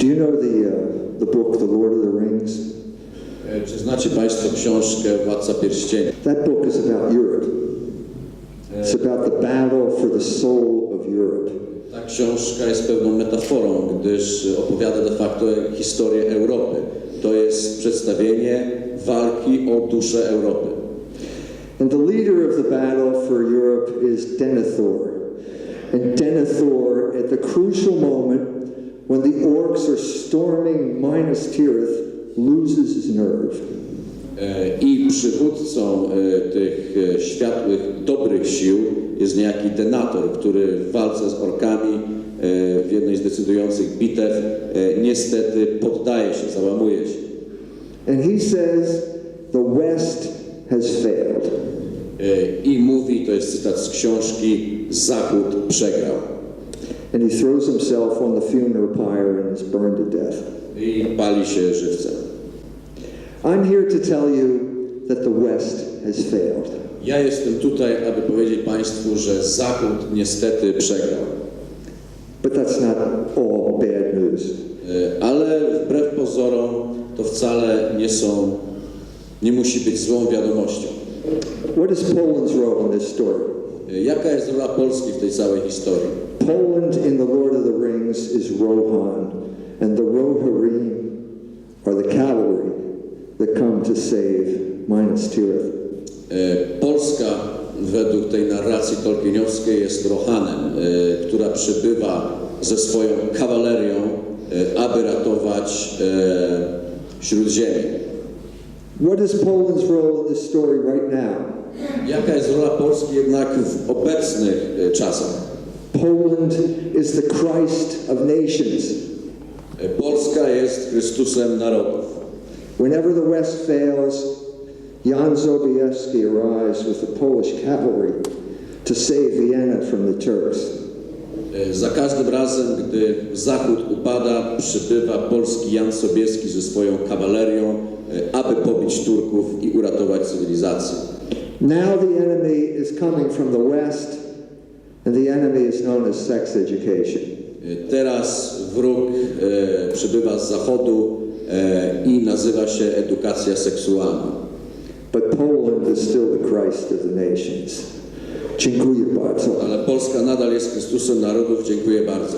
Do you know the, uh, the book, The Lord of the Rings? E, Czy znacie Państwo książkę Władca Pierścieni? That book is about Europe. It's about the battle for the soul of Europe. Ta książka jest pewną metaforą, gdyż opowiada de facto historię Europy. To jest przedstawienie walki o duszę Europy. And the leader of the battle for Europe is Denethor. And Denethor, at the crucial moment when the orcs are storming Minas Tirith, loses his nerve. E, I przywódcą e, tych e, światłych, dobrych sił jest niejaki Denator, który w walce z orkami w jednej z decydujących bitew niestety poddaje się, załamuje się. And he says, The West has failed. E, I mówi, to jest cytat z książki, Zachód przegrał. And he throws himself on the funeral pyre and is burned to death. I pali się żywcem. I'm here to tell you that the West has failed. Ja jestem tutaj, aby powiedzieć Państwu, że Zachód niestety przegrał. But that's not all bad news. E, Ale wbrew pozorom to wcale nie są, nie musi być złą wiadomością. What is Poland's role in this story? E, Jaka jest rola Polski w tej całej historii? Poland in the Lord of the Rings is Rohan, and the Rohirrim are the cavalry that come to save Minas Tirith. E, Polska według tej narracji tolkieniowskiej jest Rohanem, e, która przybywa ze swoją kawalerią, aby ratować Śródziemie. What is Poland's role in this story right now? Jaka jest rola Polski jednak w obecnych e, czasach? Poland is the Christ of nations. E, Polska jest Chrystusem narodów. Whenever the West fails, Jan Sobieski arrives with the Polish cavalry to save Vienna from the Turks. E, Za każdym razem, gdy Zachód upada, przybywa polski Jan Sobieski ze swoją kawalerią, aby pobić Turków i uratować cywilizację. Now the enemy is coming from the West, and the enemy is known as sex education. E, Teraz wróg e, przybywa z Zachodu e, i nazywa się edukacja seksualna. But Poland is still the Christ of the nations. Dziękuję bardzo. Ale Polska nadal jest Chrystusem narodów. Dziękuję bardzo.